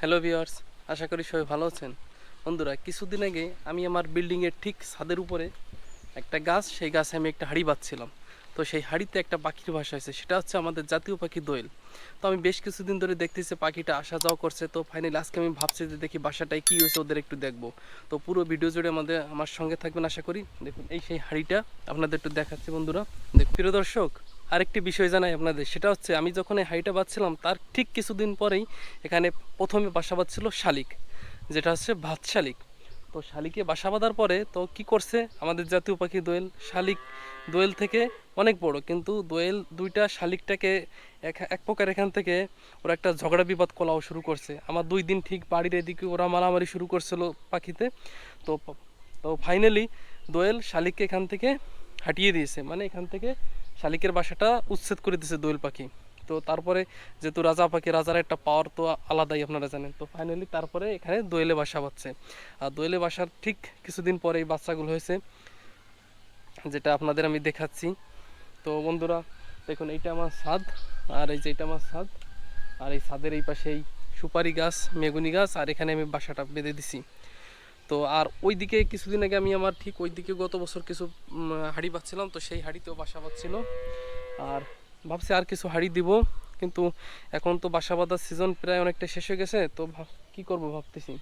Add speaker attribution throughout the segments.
Speaker 1: Hello viewers আশা করি সবাই ভালো আছেন। বন্ধুরা, কিছুদিন আগে আমি আমার বিল্ডিংয়ের ঠিক ছাদের উপরে একটা গাছ, সেই গাছে আমি একটা হাড়ি বাঁধছিলাম। তো সেই হাড়িতে একটা পাখির ভাষা হয়েছে, সেটা হচ্ছে আমাদের জাতীয় পাখি দোয়েল। তো আমি বেশ কিছুদিন ধরে দেখতেছি পাখিটা আসা যাওয়া করছে, তো ফাইনালি আজকে আমি ভাবছি যে দেখি বাসাটায় কী হয়েছে ওদের একটু দেখব। তো পুরো ভিডিও জুড়ে আমাদের, আমার সঙ্গে থাকবেন আশা করি। দেখুন, এই সেই হাড়িটা আপনাদের একটু দেখাচ্ছি বন্ধুরা। দেখুন, প্রিয় দর্শক আরেকটি বিষয় জানাই আপনাদের, সেটা হচ্ছে আমি যখন এই হাইটা বাঁধছিলাম তার ঠিক কিছুদিন পরেই এখানে প্রথমে বাসা বাঁধছিল শালিক, যেটা হচ্ছে ভাত শালিক। তো শালিকে বাসা বাঁধার পরে তো কি করছে, আমাদের জাতীয় পাখি দোয়েল, শালিক দোয়েল থেকে অনেক বড়, কিন্তু দোয়েল দুইটা শালিকটাকে এক এক প্রকার এখান থেকে ওরা একটা ঝগড়া বিবাদ কলাও শুরু করছে। আমার দুই দিন ঠিক বাড়ির এদিকে ওরা মারামারি শুরু করছিল পাখিতে। তো তো ফাইনালি দোয়েল শালিককে এখান থেকে হাঁটিয়ে দিয়েছে মানে এখান থেকে শালিকের বাসাটা উচ্ছেদ করে দিছে দোয়েল পাখি। তো তারপরে যেহেতু রাজা পাখি, রাজার একটা পাওয়ার তো আলাদাই আপনারা জানেন। তো ফাইনালি তারপরে এখানে দোয়েলে বাসা বাঁধছে। আর দোয়েলে বাসার ঠিক কিছুদিন পরে এই বাচ্চাগুলো হয়েছে, যেটা আপনাদের আমি দেখাচ্ছি। তো বন্ধুরা, দেখুন, এইটা আমার ছাদ, আর এই যে এটা আমার ছাদ, আর এই ছাদের এই পাশে এই সুপারি গাছ, মেগুনি গাছ, আর এখানে আমি বাসাটা বেঁধে দিছি। তো আর ওইদিকে কিছুদিন আগে আমি আমার ঠিক ওই দিকে গত বছর কিছু হাঁড়ি পাচ্ছিলাম, তো সেই হাঁড়িতেও বাসা পাচ্ছিল আর ভাবছি আর কিছু হাঁড়ি দিব, কিন্তু এখন তো বাসা বাঁধার সিজন প্রায় অনেকটা শেষ হয়ে গেছে, তো কী করব ভাবতেছি।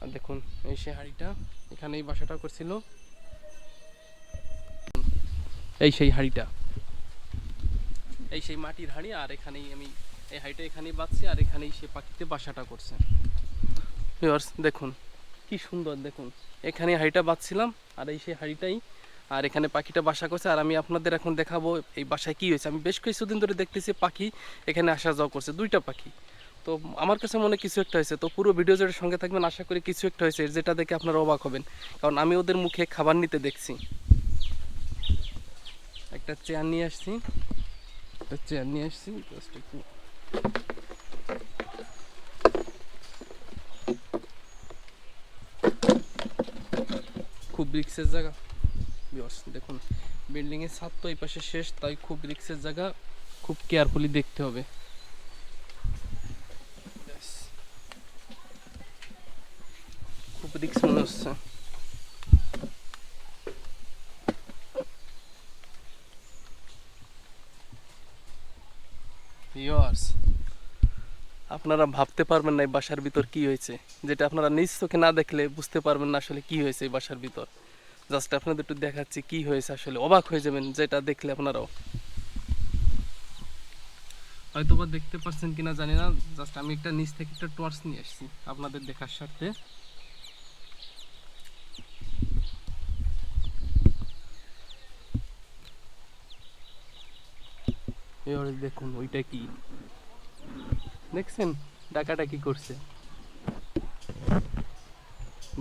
Speaker 1: আর দেখুন, এই সেই হাঁড়িটা এখানে এই বাসাটা করছিল। এই সেই হাঁড়িটা। এই সেই মাটির হাঁড়ি, আর এখানেই আমি, এই হাঁড়িটা এখানেই বাঁধছি, আর এখানেই সে পাখিতে বাসাটা করছে। দেখুন কি সুন্দর, দেখুন। এখানে হাঁড়িটা বাঁধছিলাম, আর এই সেই হাঁড়িটাই, আর এখানে পাখিটা বাসা করছে, আর আমি আপনাদের এখন দেখাবো এই বাসায় কি হয়েছে। আমি বেশ কিছুদিন ধরে দেখতেছি পাখি এখানে আসা যাওয়া করছে, দুইটা পাখি। তো আমার কাছে মনে কিছু একটা হয়েছে। তো পুরো ভিডিও যেটা সঙ্গে থাকবেন, আশা করি কিছু একটা হয়েছে, যেটা দেখে আপনারা অবাক হবেন। কারণ আমি ওদের মুখে খাবার নিতে দেখছি। একটা চেয়ার নিয়ে আসছি। একটা চেয়ার নিয়ে আসছি জাস্ট একটু রিক্সের জায়গা। ভিউয়ার্স দেখুন বিল্ডিংয়ের ছাদ তো এই পাশে শেষ, তাই খুব রিক্সের জায়গা, খুব কেয়ারফুলি দেখতে হবে। খুব রিক্স মনে হচ্ছে। আপনারা ভাবতে পারবেন না এই বাসার ভিতর কি হয়েছে। যেটা আপনারা নিজ চোখে না দেখলে বুঝতে পারবেন না আসলে কি হয়েছে এই বাসার ভিতর। জাস্ট আপনাদের একটু দেখাচ্ছি কি হয়েছে আসলে। অবাক হয়ে যাবেন যেটা দেখলে আপনারাও। হয়তো বা দেখতে পাচ্ছেন কিনা জানি না জাস্ট আমি একটা নিচ থেকে একটা টর্চ নিয়ে আসছি আপনাদের দেখার স্বার্থে এবারে দেখুন ওইটা কি। দেখছেন? ডাকাটা কি করছে।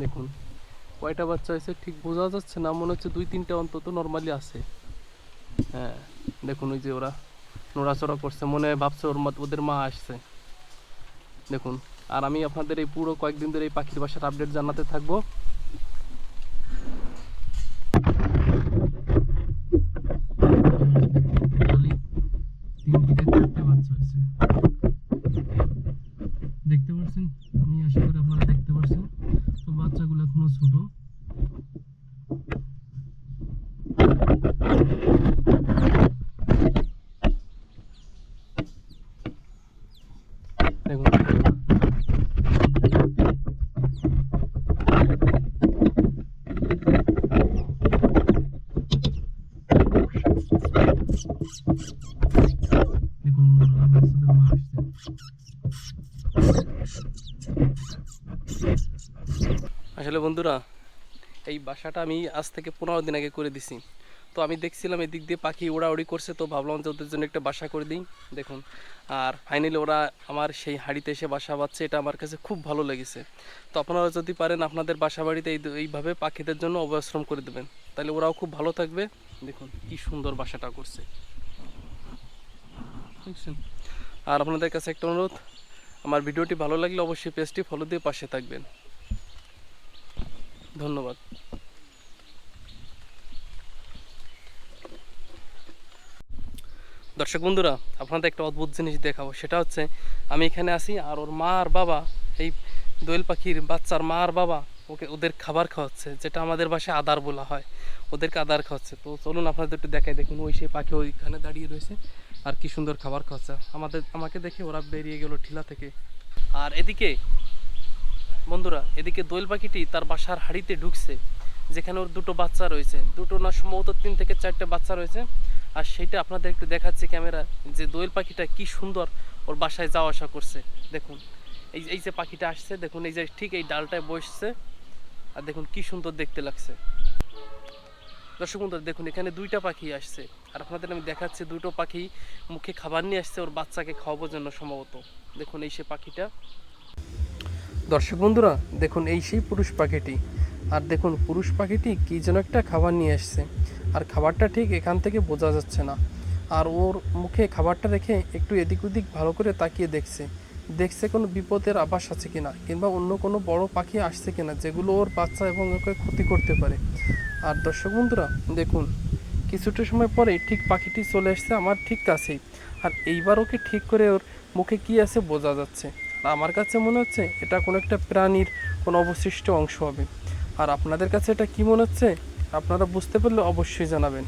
Speaker 1: দেখুন। কয়টা বাচ্চা হয়েছে ঠিক বোঝা যাচ্ছে না, মনে হচ্ছে দুই তিনটা অন্তত নর্মালি আছে। হ্যাঁ দেখুন ওই যে ওরা নড়াচড়া করছে, মনে হয় ভাবছে ওর মা- ওদের মা আসছে। দেখুন, আর আমি আপনাদের এই পুরো কয়েকদিন ধরে এই পাখির বাসার আপডেট জানাতে থাকব। দেখতে পাচ্ছেন আমি আশা করি আপনারা দেখতে পাচ্ছেন বাচ্চাগুলো এখনও ছোট দেখুন দেখুন বাচ্চাদের মা আসছে আসলে বন্ধুরা, এই বাসাটা আমি আজ থেকে পনেরো দিন আগে করে দিছি। তো আমি দেখছিলাম এদিক দিয়ে পাখি ওড়াউড়ি করছে, তো ভাবলাম যে ওদের জন্য একটা বাসা করে দিই। দেখুন, আর ফাইনালি ওরা আমার সেই হাড়িতে এসে বাসা বাঁধছে, এটা আমার কাছে খুব ভালো লেগেছে। তো আপনারা যদি পারেন আপনাদের বাসা বাড়িতে এই এইভাবে পাখিদের জন্য অবশ্রম করে দেবেন। তাহলে ওরাও খুব ভালো থাকবে। দেখুন, কি সুন্দর বাসাটা করছে। আর আপনাদের কাছে একটা অনুরোধ, আমার ভিডিওটি ভালো লাগলে অবশ্যই পেজটি ফলো দিয়ে পাশে থাকবেন। ধন্যবাদ। দর্শক বন্ধুরা, আপনাদের একটা অদ্ভুত জিনিস দেখাবো, সেটা হচ্ছে আমি এখানে আসি আর ওর মা আর বাবা, এই দোয়েল পাখির বাচ্চার মা আর বাবা, ওকে ওদের খাবার খাওয়াচ্ছে, যেটা আমাদের বাসায় আদার বলা হয়, ওদেরকে আদার খাওয়াচ্ছে। তো চলুন আপনাদের একটু দেখাই, দেখুন ওই সেই পাখি ওইখানে দাঁড়িয়ে রয়েছে, আর কি সুন্দর খাবার খাওয়াচ্ছে। আমাদের, আমাকে দেখে ওরা বেরিয়ে গেল ঠিলা থেকে। আর এদিকে বন্ধুরা, এদিকে দোয়েল পাখিটি তার বাসার হাড়িতে ঢুকছে, যেখানে ওর দুটো বাচ্চা রয়েছে। দুটো না, সম্ভবত তিন থেকে চারটে বাচ্চা রয়েছে। আর সেইটা আপনাদের একটু দেখাচ্ছি ক্যামেরা যে দোয়েল পাখিটা কি সুন্দর ওর বাসায় যাওয়া আসা করছে। দেখুন, এই এই যে পাখিটা আসছে, দেখুন, এই যে ঠিক এই ডালটায় বসছে, আর দেখুন কি সুন্দর দেখতে লাগছে। দর্শক বন্ধুরা, দেখুন, এখানে দুইটা পাখি আসছে। আর আপনাদের আমি দেখাচ্ছি, দুটো পাখি মুখে খাবার নিয়ে আসছে, ওর বাচ্চাকে খাওয়ানোর জন্য সম্ভবত। দেখুন, এই সে পাখিটা। দর্শক বন্ধুরা, দেখুন এই সেই পুরুষ পাখিটি। আর দেখুন, পুরুষ পাখিটি কী যেন একটা খাবার নিয়ে আসছে আর খাবারটা ঠিক এখান থেকে বোঝা যাচ্ছে না। আর ওর মুখে খাবারটা রেখে একটু এদিক ওদিক ভালো করে তাকিয়ে দেখছে। দেখছে কোনো বিপদের আভাস আছে কিনা, কিংবা অন্য কোনো বড় পাখি আসছে কিনা, যেগুলো ওর বাচ্চা এবং ওকে ক্ষতি করতে পারে। আর দর্শক বন্ধুরা, দেখুন, কিছুটা সময় পরে ঠিক পাখিটি চলে আসছে আমার ঠিক কাছেই। আর এইবার ওকে ঠিক করে ওর মুখে কি আছে বোঝা যাচ্ছে। আমার কাছে মনে হচ্ছে এটা কোনো একটা প্রাণীর কোনো অবশিষ্ট অংশ হবে। আর আপনাদের কাছে এটা কি মনে হচ্ছে? আপনারা বুঝতে পারলে অবশ্যই জানাবেন।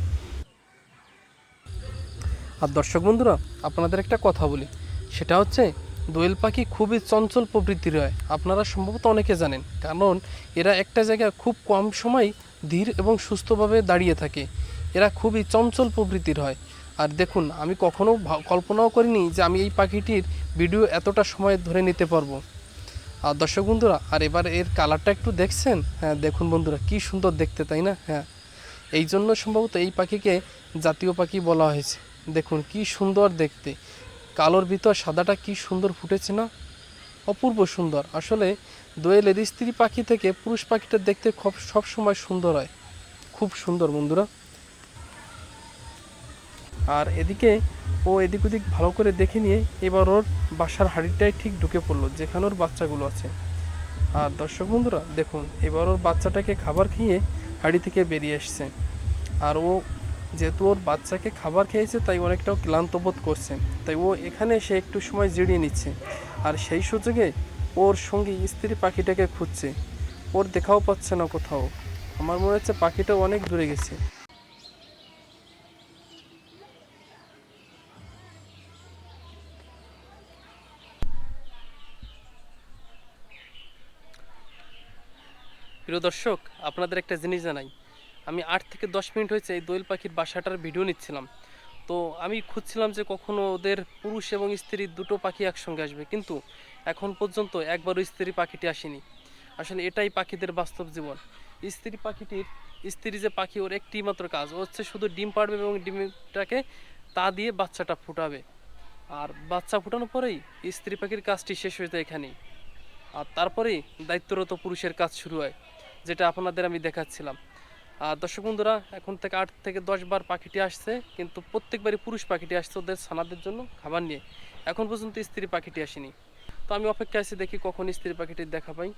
Speaker 1: আর দর্শক বন্ধুরা, আপনাদের একটা কথা বলি। সেটা হচ্ছে, দোয়েল পাখি খুবই চঞ্চল প্রবৃত্তির হয়। আপনারা সম্ভবত অনেকে জানেন, কারণ এরা একটা জায়গায় খুব কম সময় ধীর এবং সুস্থভাবে দাঁড়িয়ে থাকে। এরা খুবই চঞ্চল প্রবৃত্তির হয়। আর দেখুন, আমি কখনো ভা- কল্পনাও করিনি যে আমি এই পাখিটির ভিডিও এতটা সময় ধরে নিতে পারব। আর দর্শক বন্ধুরা, আর এবার এর কালারটা একটু দেখছেন? হ্যাঁ দেখুন বন্ধুরা, কি সুন্দর দেখতে, তাই না? হ্যাঁ। এই জন্য সম্ভবত এই পাখিকে জাতীয় পাখি বলা হয়েছে। দেখুন, কি সুন্দর দেখতে। কালোর ভিতর সাদাটা কি সুন্দর ফুটেছে না? অপূর্ব সুন্দর। আসলে দোয়েলের স্ত্রী পাখি থেকে পুরুষ পাখিটা দেখতে খুব সবসময় সুন্দর হয়। খুব সুন্দর বন্ধুরা। আর এদিকে ও এদিক ওদিক ভালো করে দেখে নিয়ে এবার ওর বাসার হাড়িটায় ঠিক ঢুকে পড়ল, যেখানে ওর বাচ্চাগুলো আছে। আর দর্শক বন্ধুরা, দেখুন, এবার ওর বাচ্চাটাকে খাবার খেয়ে হাড়ি থেকে বেরিয়ে এসছে। আর ও যেহেতু ওর বাচ্চাকে খাবার খেয়েছে, তাই অনেকটাও ক্লান্ত বোধ করছে। তাই ও এখানে এসে একটু সময় জিরিয়ে নিচ্ছে। আর সেই সুযোগে ওর সঙ্গে স্ত্রী পাখিটাকে খুঁজছে। ওর দেখাও পাচ্ছে না কোথাও। আমার মনে হচ্ছে পাখিটাও অনেক দূরে গেছে। প্রিয় দর্শক, আপনাদের একটা জিনিস জানাই। আমি আট থেকে দশ মিনিট হয়েছে এই দোয়েল পাখির বাসাটার ভিডিও নিচ্ছিলাম। তো আমি খুঁজছিলাম যে কখনো ওদের পুরুষ এবং স্ত্রী দুটো পাখি একসঙ্গে আসবে, কিন্তু এখন পর্যন্ত একবারও স্ত্রী পাখিটি আসেনি। আসলে এটাই পাখিদের বাস্তব জীবন। স্ত্রী পাখিটির, স্ত্রী যে পাখি, ওর একটি মাত্র কাজ, ও হচ্ছে শুধু ডিম পাড়বে এবং ডিমটাকে তা দিয়ে বাচ্চাটা ফুটাবে। আর বাচ্চা ফুটানোর পরেই স্ত্রী পাখির কাজটি শেষ হয়ে যায় এখানেই। আর তারপরেই দায়িত্বরত পুরুষের কাজ শুরু হয়। যেটা আপনাদের আমি দেখাচ্ছিলাম। দর্শক বন্ধুরা, এখন থেকে আট থেকে দশ বার পাখিটি আসছে, কিন্তু প্রত্যেকবারই পুরুষ পাখিটি আসছে ওদের সানাদের জন্য খাবার নিয়ে। এখন পর্যন্ত স্ত্রী পাখিটি আসেনি। তো আমি অপেক্ষা আছি দেখি কখন স্ত্রী পাখিটি দেখা পাই।